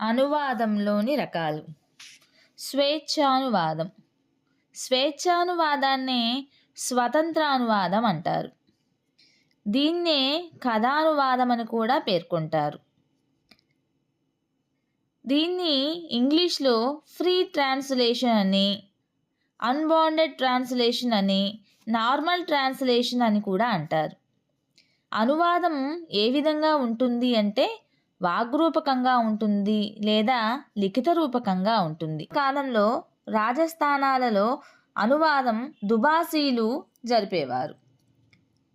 అనువాదంలోని రకాలు. స్వేచ్ఛానువాదం. స్వేచ్ఛానువాదాన్నే స్వతంత్రానువాదం అంటారు. దీన్నే కథానువాదం అని కూడా పేర్కొంటారు. దీన్ని ఇంగ్లీష్లో ఫ్రీ ట్రాన్స్లేషన్ అని అన్బాండెడ్ ట్రాన్స్లేషన్ అని నార్మల్ ట్రాన్స్లేషన్ అని కూడా అంటారు. అనువాదం ఏ విధంగా ఉంటుంది అంటే వాగ్రూపకంగా ఉంటుంది లేదా లిఖిత రూపకంగా ఉంటుంది కాలంలో రాజస్థానాలలో అనువాదం దుబాసీలు జరిపేవారు.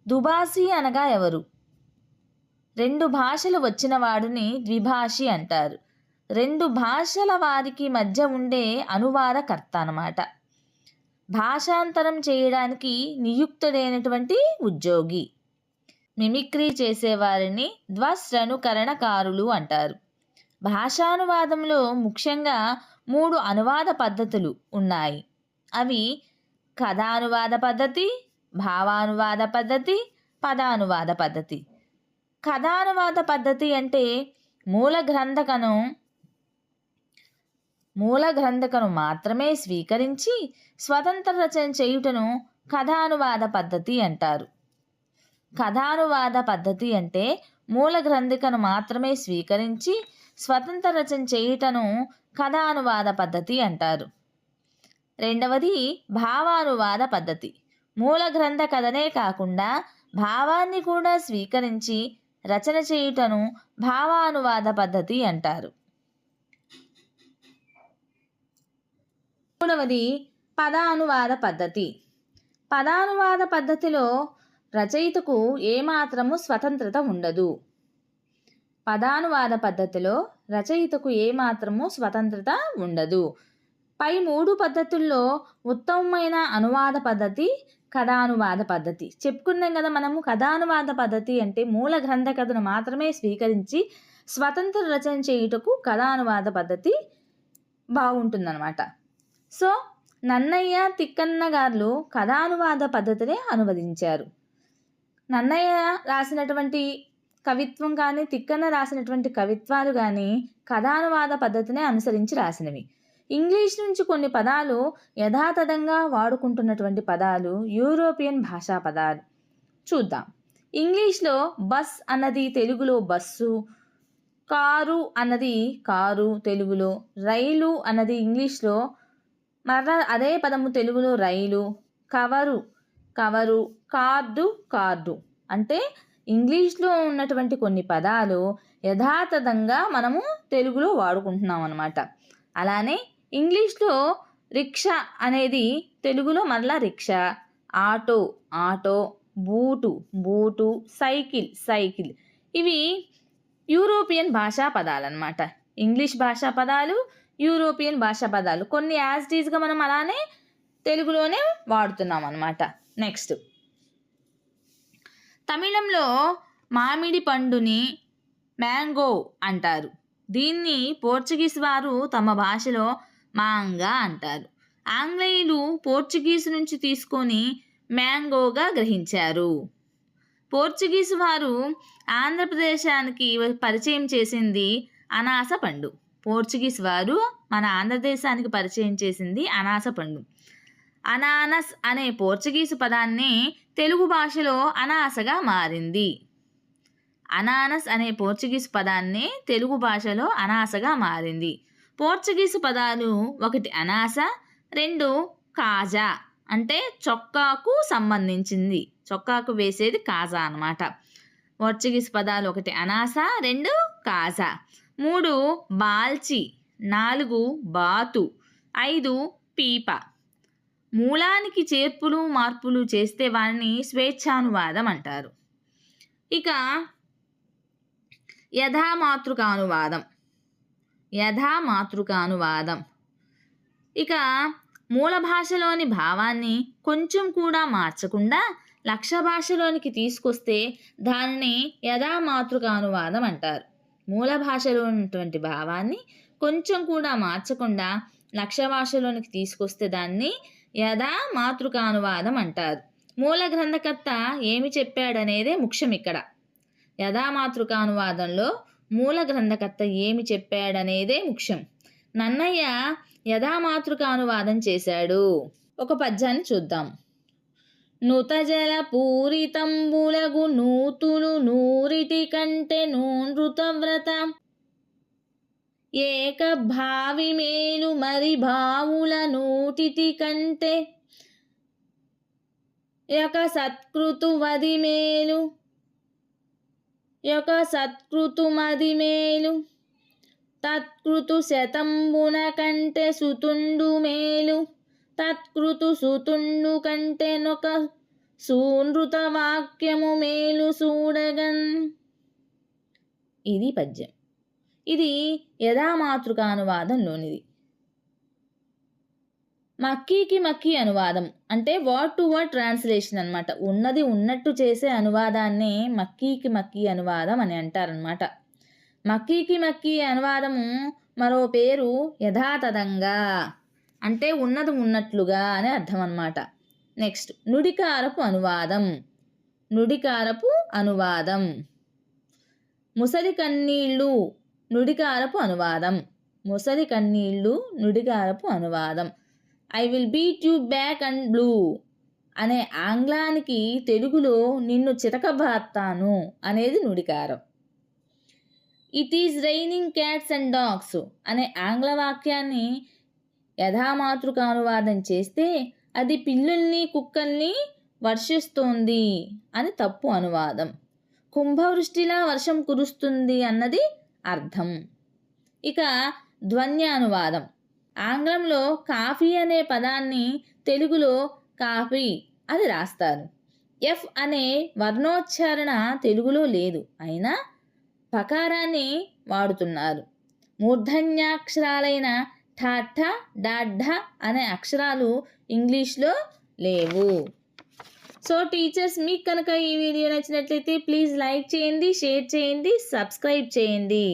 దుబాసీ అనగా ఎవరు? రెండు భాషలు వచ్చిన వాడిని ద్విభాషి అంటారు. రెండు భాషల వారికి మధ్య ఉండే అనువాదకర్త అన్నమాట. భాషాంతరం చేయడానికి నియుక్తుడైనటువంటి ఉద్యోగి. మిమిక్రీ చేసేవారిని ధ్వశ్రనుకరణకారులు అంటారు. భాషానువాదంలో ముఖ్యంగా మూడు అనువాద పద్ధతులు ఉన్నాయి. అవి కథానువాద పద్ధతి భావానువాద పద్ధతి పదానువాద పద్ధతి. కథానువాద పద్ధతి అంటే మూల గ్రంథకను మూల గ్రంథకను మాత్రమే స్వీకరించి స్వతంత్ర రచన చేయుటను కథానువాద పద్ధతి అంటారు. కథానువాద పద్ధతి అంటే మూల గ్రంథికను మాత్రమే స్వీకరించి స్వతంత్ర రచన చేయుటను కథానువాద పద్ధతి అంటారు. రెండవది భావానువాద పద్ధతి. మూల గ్రంథ కథనే కాకుండా భావాన్ని కూడా స్వీకరించి రచన చేయుటను భావానువాద పద్ధతి అంటారు. మూడవది పదానువాద పద్ధతి. పదానువాద పద్ధతిలో రచయితకు ఏమాత్రము స్వతంత్రత ఉండదు. పదానువాద పద్ధతిలో రచయితకు ఏమాత్రము స్వతంత్రత ఉండదు. పై మూడు పద్ధతుల్లో ఉత్తమమైన అనువాద పద్ధతి కథానువాద పద్ధతి. చెప్పుకున్నాం కదా మనము కథానువాద పద్ధతి అంటే మూల గ్రంథ కథను మాత్రమే స్వీకరించి స్వతంత్ర రచన చేయుటకు కథానువాద పద్ధతి బాగుంటుందన్నమాట. సో నన్నయ్య తిక్కన్న గారు కథానువాద పద్ధతినే అనువదించారు. నన్నయ్య రాసినటువంటి కవిత్వం కానీ తిక్కన రాసినటువంటి కవిత్వాలు కానీ కథానువాద పద్ధతిని అనుసరించి రాసినవి. ఇంగ్లీష్ నుంచి కొన్ని పదాలు యథాతథంగా వాడుకుంటున్నటువంటి పదాలు యూరోపియన్ భాషా పదాలు. చూద్దాం. ఇంగ్లీష్లో బస్ అన్నది తెలుగులో బస్సు కారు అన్నది కారు తెలుగులో రైలు అన్నది ఇంగ్లీష్లో మరలా అదే పదము తెలుగులో rail cover cover card card అంటే ఇంగ్లీష్లో ఉన్నటువంటి కొన్ని పదాలు యథాతథంగా మనము తెలుగులో వాడుకుంటున్నాం అనమాట అలానే ఇంగ్లీష్లో రిక్షా అనేది తెలుగులో మరలా rickshaw. Auto auto boot boot cycle cycle. ఇవి యూరోపియన్ భాషా పదాలు అనమాట ఇంగ్లీష్ భాషా పదాలు యూరోపియన్ భాషా పదాలు. కొన్ని యాజ్ టీజ్గా మనం అలానే తెలుగులోనే వాడుతున్నాం అనమాట నెక్స్ట్. తమిళంలో మామిడి పండుని మ్యాంగో అంటారు. దీన్ని పోర్చుగీస్ వారు తమ భాషలో మాంగా అంటారు. ఆంగ్లేయులు పోర్చుగీస్ నుంచి తీసుకొని మ్యాంగోగా గ్రహించారు. పోర్చుగీస్ వారు ఆంధ్రప్రదేశానికి పరిచయం చేసింది అనాస పండు. పోర్చుగీస్ వారు మన ఆంధ్రదేశానికి పరిచయం చేసింది అనాస పండు. అనానస్ అనే పోర్చుగీసు పదాన్ని తెలుగు భాషలో అనాసగా మారింది. అనానస్ అనే పోర్చుగీస్ పదాన్ని తెలుగు భాషలో అనాసగా మారింది. పోర్చుగీసు పదాలు ఒకటి అనాస రెండు కాజా అంటే చొక్కాకు సంబంధించింది. చొక్కాకు వేసేది కాజా అన్నమాట. పోర్చుగీస్ పదాలు ఒకటి అనాస రెండు కాజా. మూడు బాల్చి నాలుగు బాతు ఐదు పీప. మూలానికి చేర్పులు మార్పులు చేస్తే వారిని స్వేచ్ఛానువాదం అంటారు. ఇక యథామాతృకానువాదం. యథామాతృకానువాదం. ఇక మూల భాషలోని భావాన్ని కొంచెం కూడా మార్చకుండా లక్ష భాషలోనికి తీసుకొస్తే దానిని యథామాతృకానువాదం అంటారు. మూల భాషలో ఉన్నటువంటి భావాన్ని కొంచెం కూడా మార్చకుండా లక్ష భాషలోనికి తీసుకొస్తే దాన్ని యథా మాతృకానువాదం అంటారు. మూల గ్రంథకర్త ఏమి చెప్పాడనేదే ముఖ్యం ఇక్కడ. యథామాతృకానువాదంలో మూల గ్రంథకర్త ఏమి చెప్పాడనేదే ముఖ్యం. నన్నయ్య యథామాతృక అనువాదం చేశాడు. ఒక పద్యాన్ని చూద్దాం. నుతజల పూరితంబులగు నూతులు నూరిటి కంటే నూనృతవ్రత ఏక భావి మేలు మరి భావుల నూటిటి కంటే యొక్క సత్కృతు వది మేలు యొక్క సత్కృతు మది మేలు తత్కృతు శతంబున కంటే సుతుండు మేలు తత్కృతు సుతుండు కంటే నొక సూనృత వాక్యము మేలు చూడగన్ ఇది పద్యం. ఇది యథామాతృక అనువాదంలోనిది మక్కీకి మక్కీ అనువాదం అంటే వర్డ్ టు వర్డ్ ట్రాన్స్లేషన్ అనమాట ఉన్నది ఉన్నట్టు చేసే అనువాదాన్ని మక్కీకి మక్కీ అనువాదం అని అంటారనమాట మక్కీకి మక్కీ అనువాదము మరో పేరు యథాతథంగా అంటే ఉన్నది ఉన్నట్లుగా అని అర్థం అనమాట నెక్స్ట్ నుడికారపు అనువాదం. నుడికారపు అనువాదం. ముసలి కన్నీళ్ళు నుడికారపు అనువాదం. ముసలి కన్నీళ్ళు నుడికారపు అనువాదం. I will beat you back and blue అనే ఆంగ్లానికి తెలుగులో నిన్ను చితకబాత్తాను అనేది నుడికారం it is raining cats and dogs అనే ఆంగ్ల వాక్యాన్ని యథామాతృక అనువాదం చేస్తే అది పిల్లుల్ని కుక్కల్ని వర్షిస్తోంది అని తప్పు అనువాదం. కుంభవృష్టిలా వర్షం కురుస్తుంది అన్నది అర్థం. ఇక ధ్వన్యానువాదం. ఆంగ్లంలో కాఫీ అనే పదాన్ని తెలుగులో కాఫీ అని రాస్తారు. ఎఫ్ అనే వర్ణోచ్చారణ తెలుగులో లేదు. అయినా పకారాన్ని వాడుతున్నారు. మూర్ధన్యాక్షరాలైన ఠాఠ డాఢ అనే అక్షరాలు ఇంగ్లీష్లో లేవు. సో టీచర్స్ మీకు కనుక ఈ వీడియో నచ్చినట్లయితే ప్లీజ్ లైక్ చేయండి షేర్ చేయండి సబ్స్క్రైబ్ చేయండి.